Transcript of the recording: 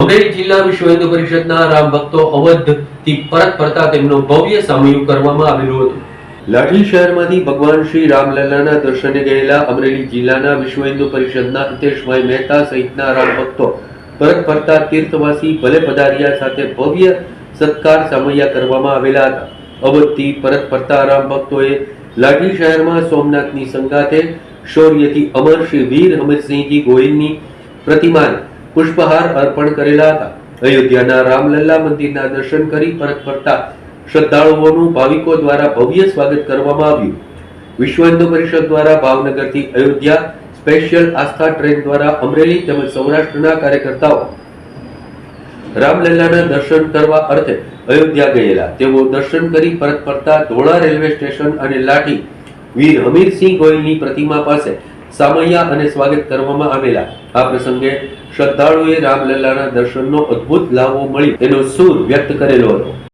અમરેલી જિલ્લા વિશ્વ હિન્દુ પરિષદના રામ ભક્તો અવધથી પરત ફરતા તેમનો ભવ્ય સામયું કરવામાં આવેલું હતું. લાઠી શહેરમાંથી ભગવાન શ્રી રામલલ્લાના દર્શને ગયેલા અમરેલી જિલ્લાના વિશ્વ હિન્દુ પરિષદના હિતેશભાઈ મહેતા સહિતના રામ ભક્તો પરત ફરતા તીર્થવાસી ભલે પધાર્યા સાથે ભવ્ય સત્કાર સામૈયા કરવામાં આવેલા હતા. અવધથી પરત ફરતા રામ ભક્તોએ લાઠી શહેરમાં સોમનાથની સંગાથે શૌર્યથી અમર શ્રી વીર અમરસિંહજી ગોહિલની પ્રતિમાને પુષ્પહાર અર્પણ કરેલા હતા. અયોધ્યાના રામલલ્લા મંદિરના દર્શન કરી પરત ફરતા શ્રદ્ધાળુઓનું ભાવિકો દ્વારા ભવ્ય સ્વાગત કરવામાં આવ્યું. વિશ્વ હિન્દુ પરિષદ દ્વારા ભાવનગરથી અયોધ્યા સ્પેશિયલ આસ્થા ટ્રેન દ્વારા અમરેલી તેમજ સૌરાષ્ટ્રના કાર્યકર્તાઓ રામલલ્લાના દર્શન કરવા અર્થે અયોધ્યા ગયેલા. તેઓ દર્શન કરી પરત ફરતા ધોળા રેલવે સ્ટેશન અને લાઠી વીર હમીરસિંહ ગોયલની પ્રતિમા પાસે સામૈયા અને સ્વાગત કરવામાં આવેલા. આ પ્રસંગે શ્રદ્ધાળુએ રામલલ્લાના દર્શનનો અદ્ભુત લાભો મળી તેનો સૂર વ્યક્ત કરેલો હતો.